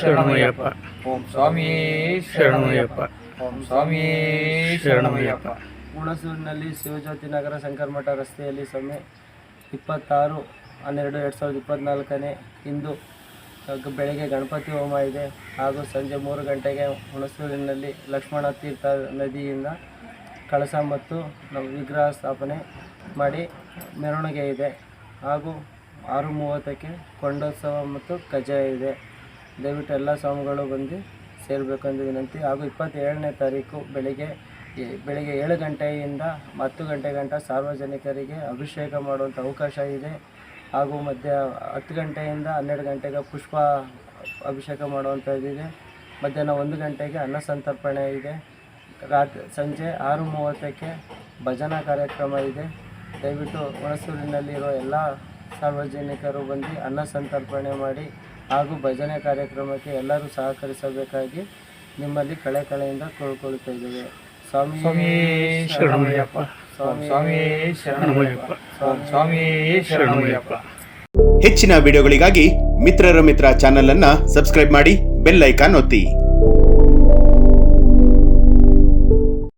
ಶರಣಮಯ್ಯಪ್ಪ. ಓಂ ಸ್ವಾಮಿ ಶರಣಮಯ್ಯಪ್ಪ. ಓಂ ಸ್ವಾಮಿ ಶರಣಮಯ್ಯಪ್ಪ. ಹುಣಸೂರಿನಲ್ಲಿ ಶಿವಜ್ಯೋತಿ ನಗರ ಶಂಕರಮಠ ರಸ್ತೆಯಲ್ಲಿ ಸೊನ್ನೆ ಇಪ್ಪತ್ತಾರು ಹನ್ನೆರಡು ಎರಡು ಸಾವಿರದ ಇಪ್ಪತ್ತ್ನಾಲ್ಕನೇ ಇಂದು ಬೆಳಗ್ಗೆ ಗಣಪತಿ ಹೋಮ ಇದೆ. ಹಾಗೂ ಸಂಜೆ ಮೂರು ಗಂಟೆಗೆ ಹುಣಸೂರಿನಲ್ಲಿ ಲಕ್ಷ್ಮಣ ತೀರ್ಥ ನದಿಯಿಂದ ಕಳಸ ಮತ್ತು ವಿಗ್ರಹ ಸ್ಥಾಪನೆ ಮಾಡಿ ಮೆರವಣಿಗೆ ಇದೆ. ಹಾಗೂ ಆರು ಮೂವತ್ತಕ್ಕೆ ಕೊಂಡೋತ್ಸವ ಮತ್ತು ಕಜಾಯ ಇದೆ. ದಯವಿಟ್ಟು ಎಲ್ಲ ಸ್ವಾಮಿಗಳು ಬಂದು ಸೇರಬೇಕೆಂದು ವಿನಂತಿ. ಹಾಗೂ ಇಪ್ಪತ್ತೇಳನೇ ತಾರೀಕು ಬೆಳಿಗ್ಗೆ ಬೆಳಿಗ್ಗೆ ಏಳು ಗಂಟೆಯಿಂದ ಹತ್ತು ಗಂಟೆ ಗಂಟ ಸಾರ್ವಜನಿಕರಿಗೆ ಅಭಿಷೇಕ ಮಾಡುವಂಥ ಅವಕಾಶ ಇದೆ. ಹಾಗೂ ಮಧ್ಯ, ಹತ್ತು ಗಂಟೆಯಿಂದ ಹನ್ನೆರಡು ಗಂಟೆಗೆ ಪುಷ್ಪ ಅಭಿಷೇಕ ಮಾಡುವಂಥದ್ದಿದೆ ಮಧ್ಯಾಹ್ನ ಒಂದು ಗಂಟೆಗೆ ಅನ್ನ ಸಂತರ್ಪಣೆ ಇದೆ. ರಾತ್ರಿ ಸಂಜೆ ಆರು ಮೂವತ್ತಕ್ಕೆ ಭಜನಾ ಕಾರ್ಯಕ್ರಮ ಇದೆ. ದಯವಿಟ್ಟು ಹುಣಸೂರಿನಲ್ಲಿರೋ ಎಲ್ಲ ಸಾರ್ವಜನಿಕರು ಬಂದು ಅನ್ನ ಸಂತರ್ಪಣೆ ಮಾಡಿ ಹಾಗೂ ಭಜನೆ ಕಾರ್ಯಕ್ರಮಕ್ಕೆ ಎಲ್ಲರೂ ಸಹಕರಿಸಬೇಕಾಗಿ ನಿಮ್ಮಲ್ಲಿ ಕಳೆ ಕಳೆಯಿಂದ ಕೋಳ್ಕೊಳ್ತಾ ಇದ್ದೇವೆ. ಸ್ವಾಮಿ ಸ್ವಾಮಿ ಶರಣಮಯ್ಯಪ್ಪ. ಸ್ವಾಮಿ ಶರಣಮಯ್ಯಪ್ಪ. ಸ್ವಾಮಿ ಶರಣಮಯ್ಯಪ್ಪ. ಹೆಚ್ಚಿನ ವಿಡಿಯೋಗಳಿಗಾಗಿ ಮಿತ್ರರ ಮಿತ್ರ ಚಾನೆಲ್ ಅನ್ನ ಸಬ್ಸ್ಕ್ರೈಬ್ ಮಾಡಿ ಬೆಲ್ ಐಕಾನ್ ಒತ್ತಿ.